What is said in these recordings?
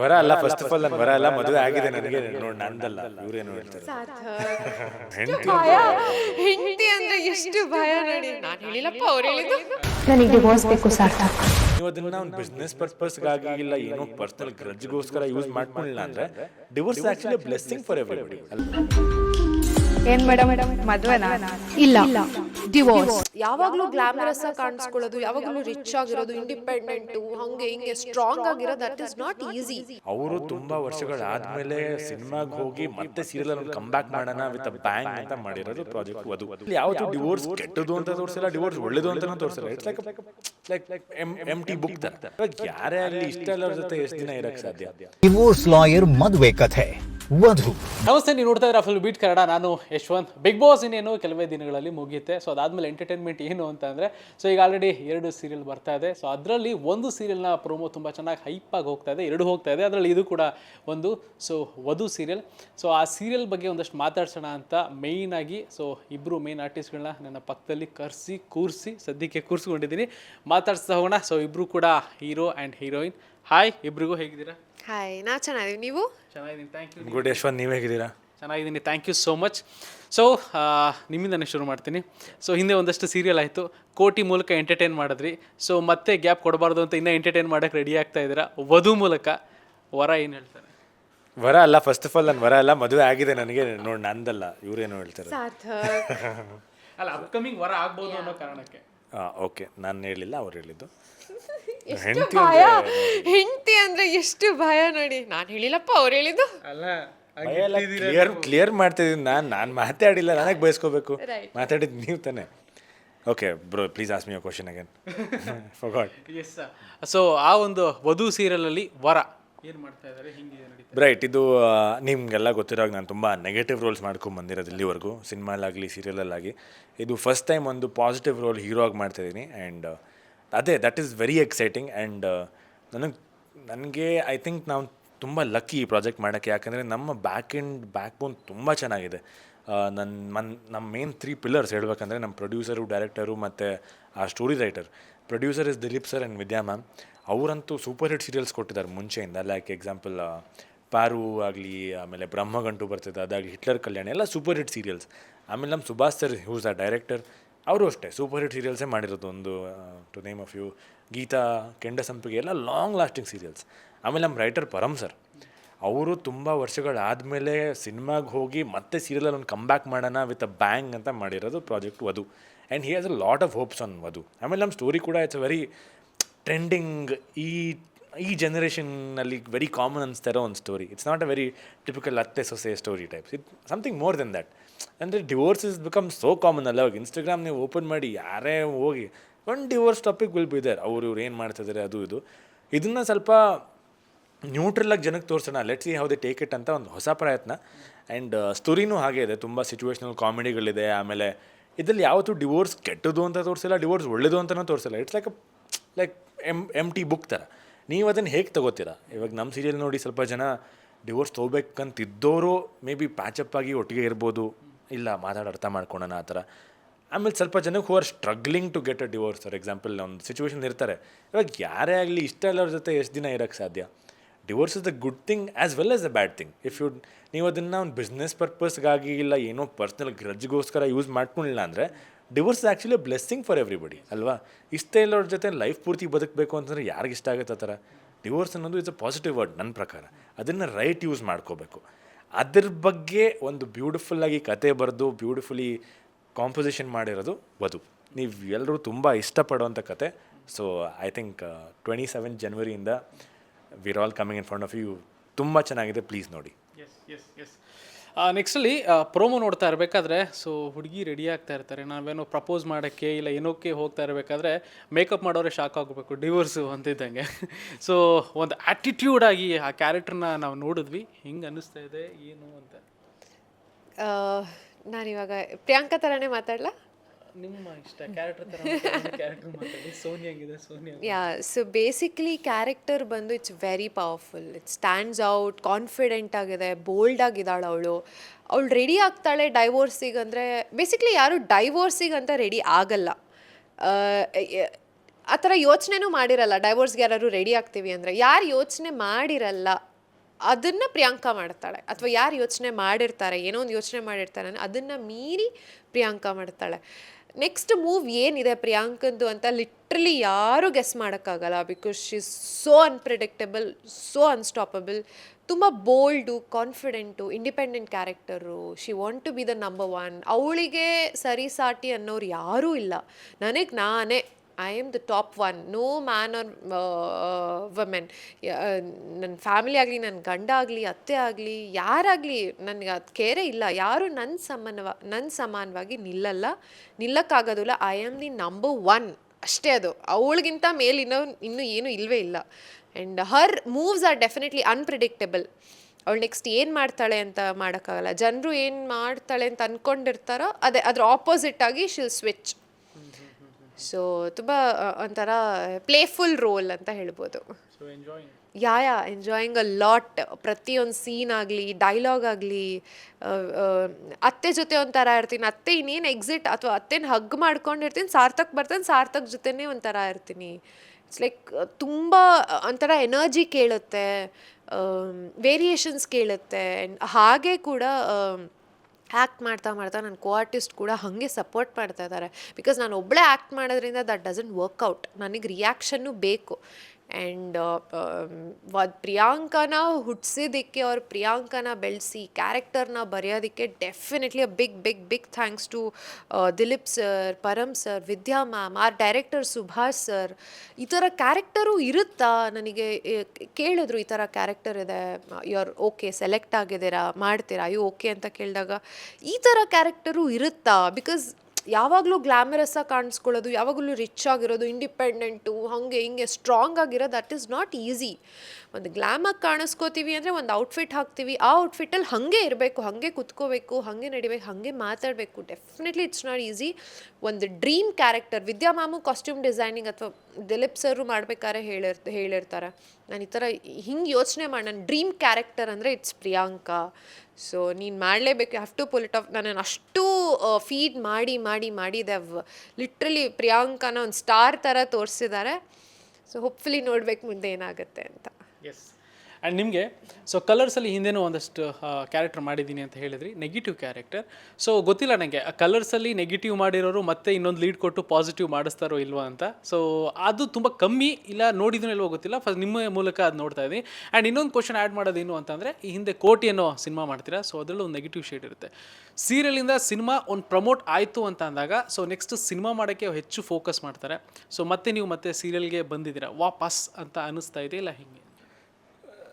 ವರ ಅಲ್ಲ first of all ನಾನು ವರ ಅಲ್ಲ ಮದುವೆ ಆಗಿದೆ ನನಗೆ. ನೋಡಿ ನಂದಲ್ಲ ಇವ್ರೇನು ಹೇಳ್ತಾರೆ? ಹೆಂಡ್ತಿ ಭಯ ಹೆಂಡತಿ ಅಂದ್ರೆ ಎಷ್ಟು ಭಯ ನೋಡಿ. ನಾನು ಹೇಳಿಲ್ಲಪ್ಪ ಅವ್ರು ಹೇಳಿದ್ದು. ನನಗೆ ಡಿವೋರ್ಸ್ ಬೇಕು ಸಾರ್ಥಕ್. ನೀವು ಅದನ್ನ ಒಂದು ಬಿಸ್ನೆಸ್ ಪರ್ಪಸ್ಗಾಗಿ ಇಲ್ಲ ಏನೋ ಪರ್ಸನಲ್ ಗ್ರಜ್ಗೋಸ್ಕರ ಯೂಸ್ ಮಾಡ್ಕೊಂಡಿಲ್ಲ ಅಂದ್ರೆ divorce actually blessing for everybody ಏನ್ ಮೇಡಮ್? ಮದ್ವೆನಾ? ಇಲ್ಲ. ಡಿವೋರ್ಸ್ ಯಾವಾಗಲೂ ಗ್ಲಾಮರಸ್ ಆಗಿ ಕಾಣಿಸ್ಕೊಳ್ಳೋದು ಯಾವಾಗಲೂ ರಿಚ್ ಆಗಿರೋದು ಇಂಡಿಪೆಂಡೆಂಟ್ ಹಂಗೆ ಹಿಂಗೆ ಸ್ಟ್ರಾಂಗ್ ಆಗಿರೋದು ದಟ್ ಇಸ್ ನಾಟ್ ಈಸಿ ಅವರು ತುಂಬಾ ವರ್ಷಗಳಾದ್ಮೇಲೆ ಸಿನಿಮಾಗ್ ಹೋಗಿ ಮತ್ತೆ ಸೀರಿಯಲ್ ಅಲ್ಲಿ ಕಮ್ ಬ್ಯಾಕ್ ಮಾಡೋಣ ವಿತ್ ಬ್ಯಾಂಗ್ ಅಂತ ಮಾಡಿರೋದು ಪ್ರಾಜೆಕ್ಟ್ ವಧು ಯಾವತ್ತು ಡಿವೋರ್ಸ್ ಕೆಟ್ಟದು ಅಂತ ತೋರಿಸಿಲ್ಲ ಡಿವೋರ್ಸ್ ಒಳ್ಳೇದು ಅಂತ ತೋರಿಸಿಲ್ಲ it's like like like T book ತರ. ಯಾರೇ ಅಲ್ಲಿ ಇಷ್ಟ ಜೊತೆ ಎಷ್ಟು ದಿನ ಇರಕ್ಕೆ ಸಾಧ್ಯ? ಡಿವೋರ್ಸ್ ಲಾಯರ್ ಮದುವೆ ಕಥೆ. ವಧು. ನಮಸ್ತೆ ನೀವು ನೋಡ್ತಾ ಇದ್ದೀರಾ ಫುಲ್ ಬೀಟ್ ಕನ್ನಡ. ನಾನು ಯಶವಂತ್. ಬಿಗ್ ಬಾಸ್ ಇನ್ನೇನು ಕೆಲವೇ ದಿನಗಳಲ್ಲಿ ಮುಗಿಯುತ್ತೆ ಸೊ ಅದಾದಮೇಲೆ ಎಂಟರ್ಟೈನ್ಮೆಂಟ್ ಏನು ಅಂತ ಅಂದರೆ ಸೊ ಈಗ ಆಲ್ರೆಡಿ ಎರಡು ಸೀರಿಯಲ್ ಬರ್ತಾ ಇದೆ. ಸೊ ಅದರಲ್ಲಿ ಒಂದು ಸೀರಿಯಲ್ನ ಪ್ರೋಮೋ ತುಂಬ ಚೆನ್ನಾಗಿ ಹೈಪಾಗಿ ಹೋಗ್ತಾ ಇದೆ ಎರಡು ಹೋಗ್ತಾ ಇದೆ. ಅದರಲ್ಲಿ ಇದು ಕೂಡ ಒಂದು ಸೊ ವಧು ಸೀರಿಯಲ್ ಸೊ ಆ ಸೀರಿಯಲ್ ಬಗ್ಗೆ ಒಂದಷ್ಟು ಮಾತಾಡ್ಸೋಣ ಅಂತ ಮೈನ್ ಆಗಿ ಸೊ ಇಬ್ಬರು ಮೇನ್ ಆರ್ಟಿಸ್ಟ್ಗಳನ್ನ ನನ್ನ ಪಕ್ಕದಲ್ಲಿ ಕರೆಸಿ ಕೂರಿಸಿ ಸದ್ಯಕ್ಕೆ ಕೂರಿಸ್ಕೊಂಡಿದ್ದೀನಿ. ಮಾತಾಡ್ಸ್ತಾ ಹೋಗೋಣ. ಸೊ ಇಬ್ಬರು ಕೂಡ ಹೀರೋ ಆ್ಯಂಡ್ ಹೀರೋಯಿನ್ ಹಾಯ್ ಇಬ್ರಿಗೂ ಹೇಗಿದ್ದೀರಾ? ಹಾಯ್ ನಾ ಚೆನ್ನಾಗಿದ್ದೀವಿ. ನೀವು? ಚೆನ್ನಾಗಿದ್ದೀನಿ. ಥ್ಯಾಂಕ್ ಯು ಗುಡ್ ಯಶ್ವಂತ್ ನೀವು ಹೇಗಿದ್ದೀರಾ? ಚೆನ್ನಾಗಿದ್ದೀನಿ. Thank you so much so ನಿಮ್ಮಿಂದನೇ ಶುರು ಮಾಡ್ತೀನಿ. ಸೊ ಹಿಂದೆ ಒಂದಷ್ಟು ಸೀರಿಯಲ್ ಆಯಿತು. ಕೋಟಿ ಮೂಲಕ ಎಂಟರ್ಟೈನ್ ಮಾಡಿದ್ರಿ. ಸೊ ಮತ್ತೆ ಗ್ಯಾಪ್ ಕೊಡಬಾರ್ದು ಅಂತ ಇನ್ನೂ ಎಂಟರ್ಟೈನ್ ಮಾಡೋಕ್ಕೆ ರೆಡಿ ಆಗ್ತಾ ಇದ್ದೀರಾ? ವಧು ಮೂಲಕ. ವರ ಏನು ಹೇಳ್ತಾರೆ? ವರ ಅಲ್ಲ ಫಸ್ಟ್ ಆಫ್ ಆಲ್ ನಾನು ವರ ಅಲ್ಲ ಮದುವೆ ಆಗಿದೆ ನನಗೆ. ನೋಡಿ ನಂದಲ್ಲ ಇವ್ರೇನು ಹೇಳ್ತಾರೆ. ಅಲ್ಲ ಅಪ್ಕಮಿಂಗ್ ವರ ಆಗ್ಬೋದು ಅನ್ನೋ ಕಾರಣಕ್ಕೆ. ಓಕೆ ನಾನು ಹೇಳಿಲ್ಲ ಅವ್ರು ಹೇಳಿದ್ದು. ಹೆಂಡತಿ ಅಂದ್ರೆ ಎಷ್ಟು ಭಯ ನೋಡಿ. ನಾನು ಹೇಳಿಲ್ಲಪ್ಪ ಅವ್ರು ಹೇಳಿದ್ದು. ಅಲ್ಲ ಕ್ಲಿಯರ್ ಕ್ಲಿಯರ್ ಮಾಡ್ತಿದ್ದೀನಿ ನಾನು ನಾನು ಮಾತಾಡಿಲ್ಲ ನನಗೆ ಬಯಸ್ಕೋಬೇಕು. ಮಾತಾಡಿದ್ದು ನೀವು ತಾನೆ. Okay bro please ask me your question again forgot yes so ಆ ಒಂದು ವಧು ಸೀರಿಯಲಲ್ಲಿ ವರ. ಏನು ಮಾಡ್ತಾ ಇದ್ದಾರೆ ಹಿಂಗೆ ನಡೀತಾ ರೈಟ್ ಇದು ಆ, ನಿಮ್ಗೆಲ್ಲ ಗೊತ್ತಿರೋವಾಗ ನಾನು ತುಂಬ ನೆಗೆಟಿವ್ ರೋಲ್ಸ್ ಮಾಡ್ಕೊಂಡು ಬಂದಿರೋದು ಇಲ್ಲಿವರೆಗೂ ಸಿನಿಮಾಲಾಗಲಿ ಸೀರಿಯಲಲ್ಲಾಗಿ. ಇದು ಫಸ್ಟ್ ಟೈಮ್ ಒಂದು ಪಾಸಿಟಿವ್ ರೋಲ್ ಹೀರೋ ಆಗಿ ಮಾಡ್ತಾಯಿದ್ದೀನಿ ಆ್ಯಂಡ್ ಅದೇ that is very exciting and ನನಗೆ ನನಗೆ ಐ ಥಿಂಕ್ ನಾವು ತುಂಬ ಲಕ್ಕಿ ಈ ಪ್ರಾಜೆಕ್ಟ್ ಮಾಡೋಕ್ಕೆ ಯಾಕಂದರೆ ನಮ್ಮ ಬ್ಯಾಕ್ ಎಂಡ್ ಬ್ಯಾಕ್ ಬೋನ್ ತುಂಬ ಚೆನ್ನಾಗಿದೆ. ನನ್ನ ಮನ್ ನಮ್ಮ ಮೇನ್ ತ್ರೀ ಪಿಲ್ಲರ್ಸ್ ಹೇಳಬೇಕಂದ್ರೆ ನಮ್ಮ ಪ್ರೊಡ್ಯೂಸರು ಡೈರೆಕ್ಟರು ಮತ್ತು ಆ story writer producer is Dileep sir and Vidya ma'am ಅವರಂತೂ ಸೂಪರ್ ಹಿಟ್ ಸೀರಿಯಲ್ಸ್ ಕೊಟ್ಟಿದ್ದಾರೆ ಮುಂಚೆಯಿಂದ. ಲೈಕ್ ಎಕ್ಸಾಂಪಲ್ ಪಾರು ಆಗಲಿ, ಆಮೇಲೆ ಬ್ರಹ್ಮಗಂಟು ಬರ್ತಿದೆ, ಅದಾಗಲಿ ಹಿಟ್ಲರ್ ಕಲ್ಯಾಣ ಎಲ್ಲ ಸೂಪರ್ ಹಿಟ್ ಸೀರಿಯಲ್ಸ್ ಆಮೇಲೆ ನಮ್ಮ ಸುಭಾಷ್ ಸರ್ ಹೂಸ್ ಆ ಡೈರೆಕ್ಟರ್ ಅವರು ಅಷ್ಟೇ ಸೂಪರ್ ಹಿಟ್ ಸೀರಿಯಲ್ಸೇ ಮಾಡಿರೋದು ಒಂದು to name of few Geetha Kenda Sampige ಎಲ್ಲ ಲಾಂಗ್ ಲಾಸ್ಟಿಂಗ್ ಸೀರಿಯಲ್ಸ್ ಆಮೇಲೆ ನಮ್ಮ ರೈಟರ್ ಪರಮ್ ಸರ್, ಅವರು ತುಂಬ ವರ್ಷಗಳಾದಮೇಲೆ ಸಿನಿಮಾಗೆ ಹೋಗಿ ಮತ್ತೆ ಸೀರಿಯಲಲ್ಲಿ ಒಂದು ಕಮ್ ಬ್ಯಾಕ್ ಮಾಡೋಣ ವಿತ್ ಅ ಬ್ಯಾಂಗ್ ಅಂತ ಮಾಡಿರೋದು project Vadhu and he has a lot of hopes on Vadhu ಆಮೇಲೆ ನಮ್ಮ ಸ್ಟೋರಿ ಕೂಡ ಇಟ್ಸ್ ವೆರಿ ಟ್ರೆಂಡಿಂಗ್ ಈ ಈ ಜನ್ರೇಷನ್ನಲ್ಲಿ ವೆರಿ ಕಾಮನ್ ಅನಿಸ್ತಾ ಇರೋ ಒಂದು story it's not a very typical ಅತ್ತೆ ಸೊಸೆ story types it something more than that ಅಂದರೆ divorce is become so common ಅಲ್ಲ ಅವಾಗ ಇನ್ಸ್ಟಾಗ್ರಾಮ್ ನೀವು ಓಪನ್ ಮಾಡಿ ಯಾರೇ ಹೋಗಿ ಒಂದು divorce topic will be there ಅವರು ಇವ್ರು ಏನು ಮಾಡ್ತಿದ್ದಾರೆ ಅದು ಇದು. ಇದನ್ನು ಸ್ವಲ್ಪ ನ್ಯೂಟ್ರಲಾಗಿ ಜನಕ್ಕೆ ತೋರಿಸೋಣ let's see how they take it ಅಂತ ಒಂದು ಹೊಸ ಪ್ರಯತ್ನ. ಆ್ಯಂಡ್ ಸ್ಟೋರಿನೂ ಹಾಗೆ ಇದೆ, ತುಂಬ ಸಿಚುವೇಶ್ನಲ್ ಕಾಮಿಡಿಗಳಿದೆ, ಆಮೇಲೆ ಇದರಲ್ಲಿ ಯಾವತ್ತೂ ಡಿವೋರ್ಸ್ ಕೆಟ್ಟದು ಅಂತ ತೋರಿಸಿಲ್ಲ ಡಿವೋರ್ಸ್ ಒಳ್ಳೇದು ಅಂತಲೂ ತೋರಿಸಿಲ್ಲ. It's like like em empty book ಥರ. ನೀವು ಅದನ್ನು ಹೇಗೆ ತಗೋತೀರಾ? ಇವಾಗ ನಮ್ಮ ಸೀರಿಯಲ್ ನೋಡಿ ಸ್ವಲ್ಪ ಜನ ಡಿವೋರ್ಸ್ ತೊಗೋಬೇಕಂತಿದ್ದವರು ಮೇ ಬಿ ಪ್ಯಾಚಪ್ ಆಗಿ ಒಟ್ಟಿಗೆ ಇರ್ಬೋದು. ಇಲ್ಲ, ಮಾತಾಡಿ ಅರ್ಥ ಮಾಡ್ಕೊಳೋಣ ಆ ಥರ. ಆಮೇಲೆ ಸ್ವಲ್ಪ ಜನಕ್ಕೆ who are struggling to get a divorce for example ಒಂದು ಸಿಚುವೇಶನ್ ಇರ್ತಾರೆ. ಇವಾಗ ಯಾರೇ ಆಗಲಿ, ಇಷ್ಟ ಇಲ್ಲವ್ರ ಜೊತೆ ಎಷ್ಟು ದಿನ ಇರೋಕ್ಕೆ ಸಾಧ್ಯ? Divorce is the good thing as well as a bad thing if you ನೀವು ಅದನ್ನು ಒಂದು ಬಿಸ್ನೆಸ್ ಪರ್ಪಸ್ಗಾಗಿ ಇಲ್ಲ, ಏನೋ ಪರ್ಸ್ನಲ್ ಗ್ರಜ್ಗೋಸ್ಕರ ಯೂಸ್ ಮಾಡ್ಕೊಳ್ಳಿಲ್ಲ ಅಂದರೆ divorce actually blessing for everybody ಅಲ್ವಾ? ಇಷ್ಟೇ ಇಲ್ಲವ್ರ ಜೊತೆ ಲೈಫ್ ಪೂರ್ತಿ ಬದುಕಬೇಕು ಅಂತಂದರೆ ಯಾರಿಗೆ ಇಷ್ಟ ಆಗುತ್ತೆ ಆ ಥರ? ಡಿವೋರ್ಸ್ ಅನ್ನೋದು ಇಟ್ಸ್ ಅ ಪಾಸಿಟಿವ್ ವರ್ಡ್ ನನ್ನ ಪ್ರಕಾರ. ಅದನ್ನು ರೈಟ್ ಯೂಸ್ ಮಾಡ್ಕೋಬೇಕು. ಅದ್ರ ಬಗ್ಗೆ ಒಂದು ಬ್ಯೂಟಿಫುಲ್ಲಾಗಿ ಕತೆ ಬರೆದು ಬ್ಯೂಟಿಫುಲಿ ಕಾಂಪೊಸಿಷನ್ ಮಾಡಿರೋದು ವಧು. ನೀವು ಎಲ್ಲರೂ ತುಂಬ ಇಷ್ಟಪಡುವಂಥ ಕತೆ. So I think twenty seven ಜನ್ವರಿಯಿಂದ we're all coming in front of you ತುಂಬ ಚೆನ್ನಾಗಿದೆ. ಪ್ಲೀಸ್ ನೋಡಿ. ಎಸ್ ಎಸ್ ಎಸ್ ನೆಕ್ಸ್ಟಲ್ಲಿ ಪ್ರೋಮೋ ನೋಡ್ತಾ ಇರಬೇಕಾದ್ರೆ ಸೊ ಹುಡುಗಿ ರೆಡಿ ಆಗ್ತಾ ಇರ್ತಾರೆ. ನಾವೇನೋ ಪ್ರಪೋಸ್ ಮಾಡೋಕ್ಕೆ ಇಲ್ಲ ಏನೋಕ್ಕೆ ಹೋಗ್ತಾ ಇರಬೇಕಾದ್ರೆ ಮೇಕಪ್ ಮಾಡೋರೆ ಶಾಕ್ ಆಗಬೇಕು ಡಿವೋರ್ಸು ಅಂತಿದ್ದಂಗೆ. ಸೊ ಒಂದು ಆ್ಯಟಿಟ್ಯೂಡ್ ಆಗಿ ಆ ಕ್ಯಾರೆಕ್ಟರ್ನ ನಾವು ನೋಡಿದ್ವಿ. ಹಿಂಗೆ ಅನ್ನಿಸ್ತಾ ಇದೆ ಏನು ಅಂತ? ನಾನಿವಾಗ ಪ್ರಿಯಾಂಕಾ ಥರನೇ ಮಾತಾಡ್ಲಾ? ನಿಮ್ಮ ಇಷ್ಟ character Sonia yeah so basically character ಬಂದು it's very powerful it stands out confident ಆಗಿದೆ ಬೋಲ್ಡ್ ಆಗಿದ್ದಾಳೆ ಅವಳು. ಅವಳು ರೆಡಿ ಆಗ್ತಾಳೆ ಡೈವೋರ್ಸಿಗೆ ಅಂದರೆ ಬೇಸಿಕ್ಲಿ ಯಾರು ಡೈವೋರ್ಸಿಗೆ ಅಂತ ರೆಡಿ ಆಗಲ್ಲ. ಆ ಥರ ಯೋಚನೆನೂ ಮಾಡಿರಲ್ಲ ಡೈವೋರ್ಸ್ಗೆ ಯಾರು ರೆಡಿ ಆಗ್ತೀವಿ ಅಂದರೆ. ಯಾರು ಯೋಚನೆ ಮಾಡಿರಲ್ಲ, ಅದನ್ನು ಪ್ರಿಯಾಂಕಾ ಮಾಡ್ತಾಳೆ. ಅಥವಾ ಯಾರು ಯೋಚನೆ ಮಾಡಿರ್ತಾರೆ, ಏನೋ ಒಂದು ಯೋಚನೆ ಮಾಡಿರ್ತಾರೆ ಅದನ್ನು ಮೀರಿ ಪ್ರಿಯಾಂಕಾ ಮಾಡ್ತಾಳೆ. ನೆಕ್ಸ್ಟ್ ಮೂವ್ ಏನಿದೆ ಪ್ರಿಯಾಂಕಂದು ಅಂತ ಲಿಟ್ರಲಿ ಯಾರೂ ಗೆಸ್ ಮಾಡೋಕ್ಕಾಗಲ್ಲ because she so unpredictable so unstoppable ತುಂಬ bold confident independent character she want to be the number one ಅವಳಿಗೆ ಸರಿಸಾಟಿ ಅನ್ನೋರು ಯಾರೂ ಇಲ್ಲ. ನನಗೆ ನಾನೇ I am the top one no man or women ನನ್ನ ಫ್ಯಾಮಿಲಿ ಆಗಲಿ ನನ್ನ ಗಂಡ ಆಗಲಿ, ಅತ್ತೆ ಆಗಲಿ ಯಾರಾಗಲಿ ನನಗೆ ಅದು ಕೇರೆ ಇಲ್ಲ. ಯಾರು ನನ್ನ ಸಮಾನವ ನನ್ನ ಸಮಾನವಾಗಿ ನಿಲ್ಲಲ್ಲ. ನಿಲ್ಲಕ್ಕಾಗೋದಿಲ್ಲ. I am the number one ಅಷ್ಟೇ ಅದು. ಅವಳಿಗಿಂತ ಮೇಲೆ ಇನ್ನೂ ಇನ್ನೂ ಏನೂ ಇಲ್ಲವೇ ಇಲ್ಲ. And her moves are definitely unpredictable ಅವಳು ನೆಕ್ಸ್ಟ್ ಏನು ಮಾಡ್ತಾಳೆ ಅಂತ ಮಾಡೋಕ್ಕಾಗಲ್ಲ. ಜನರು ಏನು ಮಾಡ್ತಾಳೆ ಅಂತ ಅಂದ್ಕೊಂಡಿರ್ತಾರೋ ಅದೇ, ಅದ್ರ ಆಪೋಸಿಟ್ ಆಗಿ ಶಿಲ್ ಸ್ವಿಚ್ ಸೊ ತುಂಬ ಒಂಥರ ಪ್ಲೇಫುಲ್ ರೋಲ್ ಅಂತ ಹೇಳ್ಬೋದು. Yeah yeah enjoying a lot ಪ್ರತಿಯೊಂದು ಸೀನ್ ಆಗಲಿ ಡೈಲಾಗ್ ಆಗಲಿ ಅತ್ತೆ ಜೊತೆ ಒಂಥರ ಇರ್ತೀನಿ. ಅತ್ತೆ ಇನ್ನೇನು ಎಕ್ಸಿಟ್ ಅಥವಾ ಅತ್ತೆನ ಹಗ್ ಮಾಡ್ಕೊಂಡಿರ್ತೀನಿ ಸಾರ್ಥಕ್ ಬರ್ತಾನೆ ಸಾರ್ಥಕ್ ಜೊತೆನೇ ಒಂಥರ ಇರ್ತೀನಿ. ಇಟ್ಸ್ ಲೈಕ್ ತುಂಬ ಒಂಥರ ಎನರ್ಜಿ ಕೇಳುತ್ತೆ ವೇರಿಯೇಷನ್ಸ್ ಕೇಳುತ್ತೆ. And ಹಾಗೆ ಕೂಡ ಆ್ಯಕ್ಟ್ ಮಾಡ್ತಾ ಮಾಡ್ತಾ ನನ್ನ ಕೋ ಆರ್ಟಿಸ್ಟ್ ಕೂಡ ಹಾಗೆ ಸಪೋರ್ಟ್ ಮಾಡ್ತಾ ಇದ್ದಾರೆ. ಬಿಕಾಸ್ ನಾನು ಒಬ್ಬಳೇ ಆ್ಯಕ್ಟ್ ಮಾಡೋದ್ರಿಂದ ದಟ್ ಡಸಂಟ್ ವರ್ಕೌಟ್ ನನಗೆ ರಿಯಾಕ್ಷನ್ನು ಬೇಕು. ಆ್ಯಂಡ್ ಪ್ರಿಯಾಂಕನ ಹುಟ್ಟಿಸಿದ್ದಕ್ಕೆ ಅವ್ರ ಪ್ರಿಯಾಂಕನ ಬೆಳೆಸಿ ಕ್ಯಾರೆಕ್ಟರ್ನ ಬರೆಯೋದಕ್ಕೆ definitely a big big big thanks to Dileep sir Param sir Vidya ma'am our director Subhash sir ಈ ಥರ ಕ್ಯಾರೆಕ್ಟರು ಇರುತ್ತಾ ನನಗೆ ಕೇಳಿದ್ರು ಈ ಥರ ಕ್ಯಾರೆಕ್ಟರ್ ಇದೆ ಯು ಓಕೆ ಸೆಲೆಕ್ಟ್ ಆಗಿದ್ದೀರಾ ಮಾಡ್ತೀರಾ ಅಯ್ಯೋ ಓಕೆ ಅಂತ ಕೇಳಿದಾಗ ಈ ಥರ ಕ್ಯಾರೆಕ್ಟರು ಇರುತ್ತಾ ಬಿಕಾಸ್ ಯಾವಾಗಲೂ ಗ್ಲಾಮರಸ್ ಆಗಿ ಕಾಣಿಸ್ಕೊಳ್ಳೋದು, ಯಾವಾಗಲೂ ರಿಚ್ ಆಗಿರೋದು ಇಂಡಿಪೆಂಡೆಂಟು ಹಾಗೆ ಹಿಂಗೆ ಸ್ಟ್ರಾಂಗ್ ಆಗಿರೋದು ದಟ್ ಈಸ್ ನಾಟ್ ಈಸಿ ಒಂದು ಗ್ಲಾಮಾಗಿ ಕಾಣಿಸ್ಕೋತೀವಿ ಅಂದರೆ ಒಂದು ಔಟ್ಫಿಟ್ ಹಾಕ್ತೀವಿ. ಆ ಔಟ್ಫಿಟ್ಟಲ್ಲಿ ಹಾಗೆ ಇರಬೇಕು, ಹಾಗೆ ಕುತ್ಕೋಬೇಕು, ಹಾಗೆ ನಡಿಬೇಕು, ಹಾಗೆ ಮಾತಾಡಬೇಕು. ಡೆಫಿನೆಟ್ಲಿ ಇಟ್ಸ್ ನಾಟ್ ಈಸಿ ಒಂದು dream character Vidya ma'am costume designing ಅಥವಾ ದಿಲೀಪ್ ಸರ್ ಮಾಡ್ಬೇಕಾದ್ರೆ ಹೇಳಿರ್, ಹೇಳಿರ್ತಾರೆ. ನಾನು ಈ ಥರ ಹಿಂಗೆ ಯೋಚನೆ ಮಾಡಿ ನನ್ನ ಡ್ರೀಮ್ ಕ್ಯಾರೆಕ್ಟರ್ ಅಂದರೆ ಇಟ್ಸ್ ಪ್ರಿಯಾಂಕಾ. ಸೊ ನೀನು ಮಾಡಲೇಬೇಕು have to pull it off ನಾನು ಅಷ್ಟು ಫೀಡ್ ಮಾಡಿ ಮಾಡಿ ಮಾಡಿ ದವ್ ಲಿಟ್ರಲಿ ಪ್ರಿಯಾಂಕಾನ ಒಂದು ಸ್ಟಾರ್ ಥರ ತೋರಿಸಿದ್ದಾರೆ ಸೊ ಹೋಪ್ಫುಲಿ ನೋಡ್ಬೇಕು ಮುಂದೆ ಏನಾಗುತ್ತೆ ಅಂತ. ಎಸ್ ಆ್ಯಂಡ್ ನಿಮಗೆ ಸೊ ಕಲರ್ಸಲ್ಲಿ ಹಿಂದೆನೂ ಒಂದಷ್ಟು ಕ್ಯಾರೆಕ್ಟರ್ ಮಾಡಿದ್ದೀನಿ ಅಂತ ಹೇಳಿದ್ರಿ. ನೆಗೆಟಿವ್ ಕ್ಯಾರೆಕ್ಟರ್ ಸೊ ಗೊತ್ತಿಲ್ಲ ನನಗೆ ಕಲರ್ಸಲ್ಲಿ ನೆಗೆಟಿವ್ ಮಾಡಿರೋರು ಮತ್ತೆ ಇನ್ನೊಂದು ಲೀಡ್ ಕೊಟ್ಟು ಪಾಸಿಟಿವ್ ಮಾಡಿಸ್ತಾರೋ ಇಲ್ವಾ ಅಂತ. ಸೊ ಅದು ತುಂಬ ಕಮ್ಮಿ ಇಲ್ಲ ನೋಡಿದ್ರೂ ಇಲ್ವೋ ಗೊತ್ತಿಲ್ಲ. ಫಸ್ಟ್ ನಿಮ್ಮ ಮೂಲಕ ಅದು ನೋಡ್ತಾ ಇದ್ದೀನಿ. ಆ್ಯಂಡ್ ಇನ್ನೊಂದು ಕ್ವಶನ್ ಆ್ಯಡ್ ಮಾಡೋದೇನು ಅಂತಂದರೆ, ಈ ಹಿಂದೆ ಕೋಟಿ ಅನ್ನೋ ಸಿನಿಮಾ ಮಾಡ್ತೀರಾ? ಸೊ ಅದರಲ್ಲೂ ಒಂದು ನೆಗೆಟಿವ್ ಶೇಡ್ ಇರುತ್ತೆ. ಸೀರಿಯಲಿಂದ ಸಿನಿಮಾ ಒಂದು ಪ್ರಮೋಟ್ ಆಯಿತು ಅಂತ ಅಂದಾಗ ಸೊ ನೆಕ್ಸ್ಟ್ ಸಿನಿಮಾ ಮಾಡೋಕ್ಕೆ ಹೆಚ್ಚು ಫೋಕಸ್ ಮಾಡ್ತಾರೆ. ಸೊ ಮತ್ತೆ ನೀವು ಮತ್ತೆ ಸೀರಿಯಲ್ಗೆ ಬಂದಿದ್ದೀರಾ? ವಾಪಸ್ ಅಂತ ಅನ್ನಿಸ್ತಾ ಇದೆ, ಇಲ್ಲ ಹಿಂಗೆ?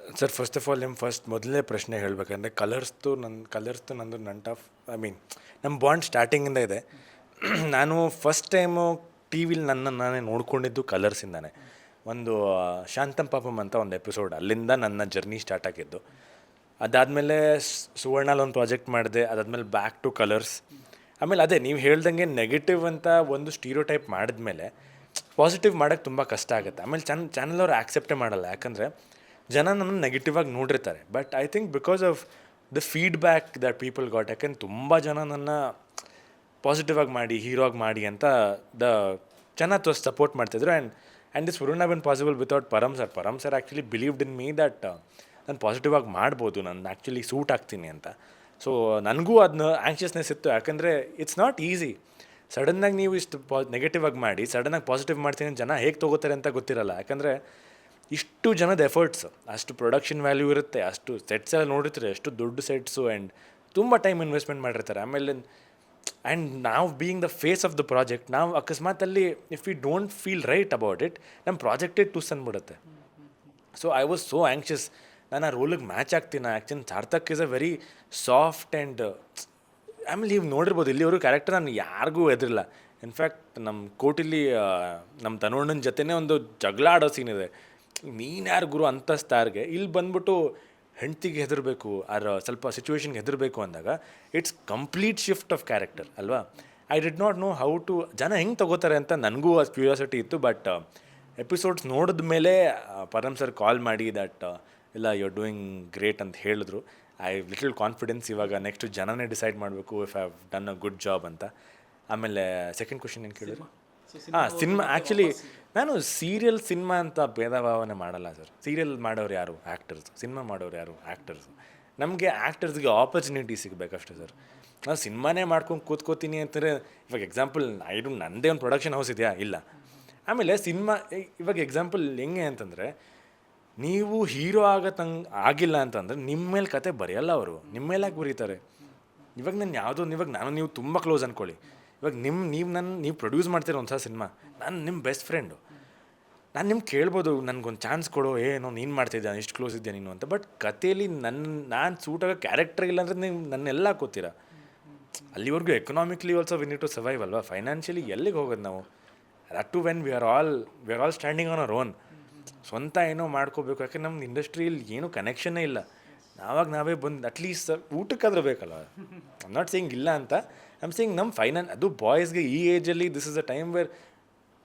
ಸರ್ ಫಸ್ಟ್ ಆಫ್ ಆಲ್ ನಿಮ್ಮ ಫಸ್ಟ್ ಮೊದಲನೇ ಪ್ರಶ್ನೆ ಹೇಳಬೇಕಂದ್ರೆ ಕಲರ್ಸ್ದು ನನ್ನ ಕಲರ್ಸ್ದು ನಂದು ನಂಟ್ ಆಫ್ ಐ ಮೀನ್ ನಮ್ಮ ಬಾಂಡ್ ಸ್ಟಾರ್ಟಿಂಗಿಂದ ಇದೆ ನಾನು ಫಸ್ಟ್ ಟೈಮು ಟಿ ವಿಲಿ ನನ್ನ, ನಾನೇ ನೋಡ್ಕೊಂಡಿದ್ದು ಕಲರ್ಸಿಂದಾನೆ ಒಂದು ಶಾಂತಂ ಪಾಪಂ ಅಂತ ಒಂದು ಎಪಿಸೋಡ್ ಅಲ್ಲಿಂದ ನನ್ನ ಜರ್ನಿ ಸ್ಟಾರ್ಟ್ ಆಗಿದ್ದು. ಅದಾದಮೇಲೆ ಸುವರ್ಣಲ್ಲಿ ಒಂದು ಪ್ರಾಜೆಕ್ಟ್ ಮಾಡಿದೆ, ಅದಾದಮೇಲೆ ಬ್ಯಾಕ್ ಟು ಕಲರ್ಸ್ ಆಮೇಲೆ ಅದೇ, ನೀವು ಹೇಳ್ದಂಗೆ ನೆಗೆಟಿವ್ ಅಂತ ಒಂದು ಸ್ಟೀರಿಯೋ ಟೈಪ್ ಮಾಡಿದ್ಮೇಲೆ ಪಾಸಿಟಿವ್ ಮಾಡೋಕ್ಕೆ ತುಂಬ ಕಷ್ಟ ಆಗುತ್ತೆ. ಆಮೇಲೆ ಚನ್ ಚಾನಲ್ ಅವ್ರು ಆಕ್ಸೆಪ್ಟೇ ಮಾಡಲ್ಲ. ಯಾಕಂದರೆ ಜನ ನನ್ನ ನೆಗೆಟಿವ್ ಆಗಿ ನೋಡಿರ್ತಾರೆ. But I think because of the feedback that people got ಯಾಕಂದ್ರೆ ತುಂಬ ಜನ ನನ್ನ ಪಾಸಿಟಿವ್ ಆಗಿ ಮಾಡಿ ಹೀರೋ ಆಗಿ ಮಾಡಿ ಅಂತ ದ ಜನ ತೋ ಸಪೋರ್ಟ್ ಮಾಡ್ತಿದ್ರು and and this would been possible without Param sir Param sir actually believed in me that ನಾನು ಪಾಸಿಟಿವ್ ಆಗಿ ಮಾಡ್ಬೋದು, ನಾನು ಆ್ಯಕ್ಚುಲಿ ಸೂಟ್ ಆಗ್ತೀನಿ ಅಂತ. ಸೊ ನನಗೂ ಅದನ್ನ ಆ್ಯಂಕ್ಷಿಯಸ್ನೆಸ್ ಇತ್ತು. ಯಾಕಂದರೆ ಇಟ್ಸ್ ನಾಟ್ ಈಸಿ ಸಡನ್ನಾಗಿ ನೀವು ಇಷ್ಟು ಪಾ ನೆಗೆಟಿವ್ ಆಗಿ ಮಾಡಿ ಸಡನ್ನಾಗಿ ಪಾಸಿಟಿವ್ ಮಾಡ್ತೀನಿ ಜನ ಹೇಗೆ ತೊಗೋತಾರೆ ಅಂತ ಗೊತ್ತಿರಲ್ಲ. ಯಾಕಂದರೆ ಇಷ್ಟು ಜನದ ಎಫರ್ಟ್ಸ್ ಅಷ್ಟು ಪ್ರೊಡಕ್ಷನ್ ವ್ಯಾಲ್ಯೂ ಇರುತ್ತೆ, ಅಷ್ಟು ಸೆಟ್ಸ್ ಎಲ್ಲ ನೋಡಿರ್ತಾರೆ, ಅಷ್ಟು ದೊಡ್ಡ ಸೆಟ್ಸು ಆ್ಯಂಡ್ ತುಂಬ ಟೈಮ್ ಇನ್ವೆಸ್ಟ್ಮೆಂಟ್ ಮಾಡಿರ್ತಾರೆ. ಆಮೇಲೆ ಆ್ಯಂಡ್ ನಾವು being the face of the project ನಾವು ಅಕಸ್ಮಾತಲ್ಲಿ if you don't feel right about it ನಮ್ಮ ಪ್ರಾಜೆಕ್ಟೇ ಟೂಸ್ ಅಂದ್ಬಿಡುತ್ತೆ so I was so anxious ನಾನು ಆ ರೋಲಿಗೆ ಮ್ಯಾಚ್ ಆಗ್ತೀನಿ? Actually Sarthak is a very soft and ಆಮೇಲೆ ನೀವು ನೋಡಿರ್ಬೋದು ಇಲ್ಲಿವರು ಕ್ಯಾರೆಕ್ಟರ್ ನಾನು ಯಾರಿಗೂ ಎದುರಿಲ್ಲ ಇನ್ಫ್ಯಾಕ್ಟ್ ನಮ್ಮ ಕೋಟಿಲಿ ನಮ್ಮ ತನೋಣ್ಣನ ಜೊತೆನೇ ಒಂದು ಜಗಳ ಆಡೋ ಸೀನ್ ಇದೆ. ನೀನು ಯಾರು ಗುರು ಅಂತ ಸ್ಟಾರ್ಗೆ ಇಲ್ಲಿ ಬಂದ್ಬಿಟ್ಟು ಹೆಂಡ್ತಿಗೆ ಹೆದರಬೇಕು, ಆರ್ ಸ್ವಲ್ಪ ಸಿಚುವೇಶನ್ಗೆ ಹೆದರಬೇಕು ಅಂದಾಗ it's complete shift of character ಅಲ್ವಾ? I did not know how to ಜನ ಹೆಂಗೆ ತಗೋತಾರೆ ಅಂತ ನನಗೂ ಆ ಕ್ಯೂರಿಯಾಸಿಟಿ ಇತ್ತು ಬಟ್ ಎಪಿಸೋಡ್ಸ್ ನೋಡಿದ ಮೇಲೆ ಪರಮ್ ಸರ್ ಕಾಲ್ ಮಾಡಿ ದಟ್ ಇಲ್ಲ ಯು ಆರ್ ಡೂಯಿಂಗ್ ಗ್ರೇಟ್ ಅಂತ ಹೇಳಿದ್ರು. ಐ ಲಿಟಲ್ ಕಾನ್ಫಿಡೆನ್ಸ್ ಇವಾಗ ನೆಕ್ಸ್ಟ್ ಜನನೇ ಡಿಸೈಡ್ ಮಾಡಬೇಕು if have done a good job ಅಂತ. ಆಮೇಲೆ ಸೆಕೆಂಡ್ ಕ್ವಶನ್ ಏನು ಕೇಳಿದ್ರು? ಹಾಂ ಸಿನಿಮಾ ಆ್ಯಕ್ಚುಲಿ ನಾನು ಸೀರಿಯಲ್ ಸಿನಿಮಾ ಅಂತ ಭೇದ ಭಾವನೆ ಮಾಡಲ್ಲ ಸರ್ ಸೀರಿಯಲ್ ಮಾಡೋರು ಯಾರು? ಆ್ಯಕ್ಟರ್ಸ್ ಸಿನಿಮಾ ಮಾಡೋರು ಯಾರು? ಆ್ಯಕ್ಟರ್ಸ್ ನಮಗೆ ಆ್ಯಕ್ಟರ್ಸ್ಗೆ ಆಪರ್ಚುನಿಟಿ ಸಿಗಬೇಕಷ್ಟೇ ಸರ್ ನಾನು ಸಿನಿಮಾನೇ ಮಾಡ್ಕೊಂಡು ಕೂತ್ಕೋತೀನಿ ಅಂತಂದರೆ ಇವಾಗ ಎಕ್ಸಾಂಪಲ್ ಐಡು ನನ್ನದೇ ಒಂದು ಪ್ರೊಡಕ್ಷನ್ ಹೌಸ್ ಇದೆಯಾ? ಇಲ್ಲ. ಆಮೇಲೆ ಸಿನಿಮಾ ಇವಾಗ ಎಕ್ಸಾಂಪಲ್ ಹೆಂಗೆ ಅಂತಂದರೆ ನೀವು ಹೀರೋ ಆಗತ್ತಂಗೆ ಆಗಿಲ್ಲ ಅಂತಂದರೆ ನಿಮ್ಮ ಮೇಲೆ ಕತೆ ಬರೆಯಲ್ಲ ಅವರು. ನಿಮ್ಮ ಮೇಲೆ ಯಾಕೆ ಬರೀತಾರೆ. ಇವಾಗ ನಾನು ಯಾವುದೋ ಇವಾಗ ನಾನು ನೀವು ತುಂಬ ಕ್ಲೋಸ್ ಅಂದ್ಕೊಳ್ಳಿ ಇವಾಗ ನಿಮ್ಮ ನೀವು ನನ್ನ ನೀವು ಪ್ರೊಡ್ಯೂಸ್ ಮಾಡ್ತೀರ ಒಂದು ಸಲ ಸಿನಿಮಾ ನಾನು ನಿಮ್ಮ ಬೆಸ್ಟ್ ಫ್ರೆಂಡು ನಾನು ನಿಮ್ಗೆ ಕೇಳ್ಬೋದು, ನನಗೊಂದು ಚಾನ್ಸ್ ಕೊಡು ಏನೋ ನೀನು ಮಾಡ್ತಿದ್ದೆ ಇಷ್ಟು ಕ್ಲೋಸ್ ಇದ್ದೆ ನೀನು ಅಂತ. ಬಟ್ ಕಥೆಯಲ್ಲಿ ನನ್ನ ನಾನು ಸೂಟ್ ಆಗೋ ಕ್ಯಾರೆಕ್ಟರ್ ಇಲ್ಲ ಅಂದರೆ ನೀವು ನನ್ನೆಲ್ಲ ಹಾಕೋತೀರಾ? ಅಲ್ಲಿವರೆಗೂ economically also we need to survive ಅಲ್ವಾ? ಫೈನಾನ್ಷಿಯಲಿ ಎಲ್ಲಿಗೆ ಹೋಗೋದು ನಾವು? That to when we are all we are all standing on our own ಸ್ವಂತ ಏನೋ ಮಾಡ್ಕೋಬೇಕು ಯಾಕೆ ನಮ್ಮ ಇಂಡಸ್ಟ್ರಿಯಲ್ಲಿ ಏನೂ ಕನೆಕ್ಷನ್ನೇ ಇಲ್ಲ. ನಾವಾಗ ನಾವೇ ಬಂದು ಅಟ್ಲೀಸ್ಟ್ ಊಟಕ್ಕಾದ್ರೂ ಬೇಕಲ್ಲ. ಐಮ್ ನಾಟ್ ಸೇಯಿಂಗ್ ಇಲ್ಲ ಅಂತ. ಐಮ್ ಸೇಯಿಂಗ್ ನಮ್ಮ ಫೈನಾನ್ ಅದು ಬಾಯ್ಸ್ಗೆ ಈ ಏಜಲ್ಲಿ this is a time where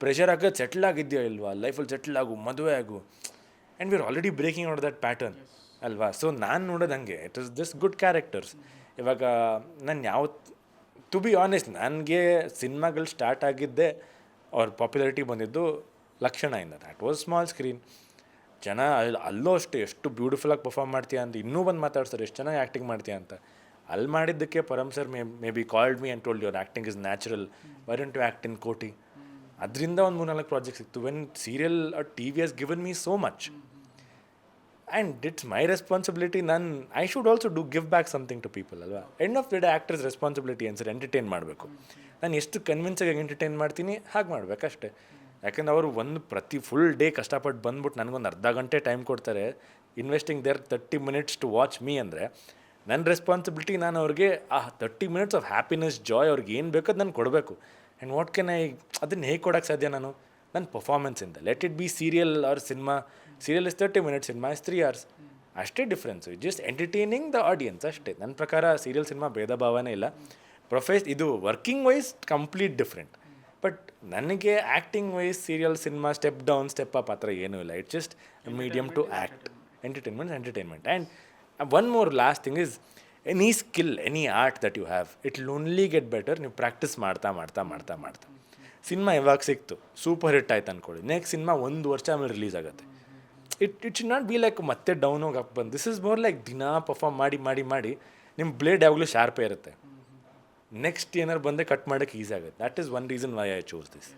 pressure ಹಾಕೋದು ಸೆಟ್ಲ್ ಆಗಿದೆಯೋ ಇಲ್ವಾ? ಲೈಫಲ್ಲಿ ಸೆಟ್ಲ್ ಆಗು ಮದುವೆ ಆಗು. And we're already breaking out that pattern ಅಲ್ವಾ? ಸೊ ನಾನು ನೋಡೋದು ಹಂಗೆ. It is this good characters ಇವಾಗ ನಾನು ಯಾವ ಟು ಬಿ ಆನೆಸ್ಟ್ ನನಗೆ ಸಿನಿಮಾಗಳು ಸ್ಟಾರ್ಟ್ ಆಗಿದ್ದೆ ಅವ್ರ ಪಾಪ್ಯುಲಾರಿಟಿ ಬಂದಿದ್ದು ಲಕ್ಷಣ ಇಂದ. ದ್ಯಾಟ್ ವಾಸ್ ಸ್ಮಾಲ್ ಸ್ಕ್ರೀನ್ ಜನ ಅಲ್ಲಿ ಅಲ್ಲೂ ಅಷ್ಟೇ, ಎಷ್ಟು ಬ್ಯೂಟಿಫುಲ್ಲಾಗಿ ಪರ್ಫಾರ್ಮ್ ಮಾಡ್ತೀಯ ಅಂತ ಇನ್ನೂ ಬಂದು ಮಾತಾಡ್ತಾರೆ ಎಷ್ಟು ಚೆನ್ನಾಗಿ ಆ್ಯಕ್ಟಿಂಗ್ ಮಾಡ್ತೀಯ ಅಂತ. ಅಲ್ಲಿ ಮಾಡಿದ್ದಕ್ಕೆ Param sir may may be called me and told your acting is natural weren't to act in ಕೋಟಿ ಅದರಿಂದ ಒಂದು ಮೂರ್ನಾಲ್ಕು ಪ್ರಾಜೆಕ್ಟ್ ಸಿಕ್ತು. When serial T V has given me so much and it's my responsibility ನಾನು I should also do give back something to people ಅಲ್ವಾ? End of the day actors responsibility answer entertain ಮಾಡಬೇಕು. ನಾನು ಎಷ್ಟು ಕನ್ವಿನ್ಸಾಗಿ entertain ಮಾಡ್ತೀನಿ, ಹಾಗೆ ಮಾಡ್ಬೇಕಷ್ಟೇ. ಯಾಕಂದ್ರೆ ಅವರು ಒಂದು ಪ್ರತಿ ಫುಲ್ ಡೇ ಕಷ್ಟಪಟ್ಟು ಬಂದ್ಬಿಟ್ಟು ನನಗೊಂದು ಅರ್ಧ ಗಂಟೆ ಟೈಮ್ ಕೊಡ್ತಾರೆ investing their thirty minutes to watch me ಅಂದರೆ ನನ್ನ ರೆಸ್ಪಾನ್ಸಿಬಿಲಿಟಿ ನಾನು ಅವ್ರಿಗೆ ಆ thirty minutes of happiness joy ಅವ್ರಿಗೆ ಏನು ಬೇಕೋ ನಾನು ಕೊಡಬೇಕು. ಆ್ಯಂಡ್ ವಾಟ್ ಕೆನ್ ಐ ಅದನ್ನು ಹೇಗೆ ಕೊಡೋಕ್ಕೆ ಸಾಧ್ಯ ನಾನು? ನನ್ನ ಪರ್ಫಾರ್ಮೆನ್ಸಿಂದ let it be serial or cinema serial is thirty minutes cinema is three hours ಅಷ್ಟೇ difference just entertaining the audience ಅಷ್ಟೇ. ನನ್ನ ಪ್ರಕಾರ ಸೀರಿಯಲ್ ಸಿನಿಮಾ ಭೇದ ಭಾವನೇ ಇಲ್ಲ. ಪ್ರೊಫೆಸ್ ಇದು working wise complete different but ನನಗೆ acting wise serial cinema step down step up ಆ ಥರ ಏನೂ ಇಲ್ಲ. It's just medium to act entertainment entertainment and one more last thing is any skill any art that you have it lonely get better ನೀವು practice ಮಾಡ್ತಾ ಮಾಡ್ತಾ ಮಾಡ್ತಾ ಮಾಡ್ತಾ. Cinema ಇವಾಗ ಸಿಕ್ತು? ಸೂಪರ್ ಹಿಟ್ ಆಯ್ತು ಅಂದ್ಕೊಳ್ಳಿ ನೆಕ್ಸ್ಟ್ ಸಿನಿಮಾ ಒಂದು ವರ್ಷ ಆಮೇಲೆ ರಿಲೀಸ್ ಆಗುತ್ತೆ. It it should not be like ಮತ್ತೆ ಡೌನ್ ಹೋಗಿ ಅಪ್ ಬಂದು. ದಿಸ್ ಇಸ್ ಮೋರ್ ಲೈಕ್ ದಿನಾ ಪರ್ಫಾರ್ಮ್ ಮಾಡಿ ಮಾಡಿ ಮಾಡಿ ನಿಮ್ಮ ಬ್ಲೇಡ್ ಯಾವಾಗಲೂ ಶಾರ್ಪೇ ಇರುತ್ತೆ. ನೆಕ್ಸ್ಟ್ ಏನಾರು ಬಂದರೆ ಕಟ್ ಮಾಡೋಕ್ಕೆ ಈಸಿ ಆಗುತ್ತೆ that is one reason why I choose this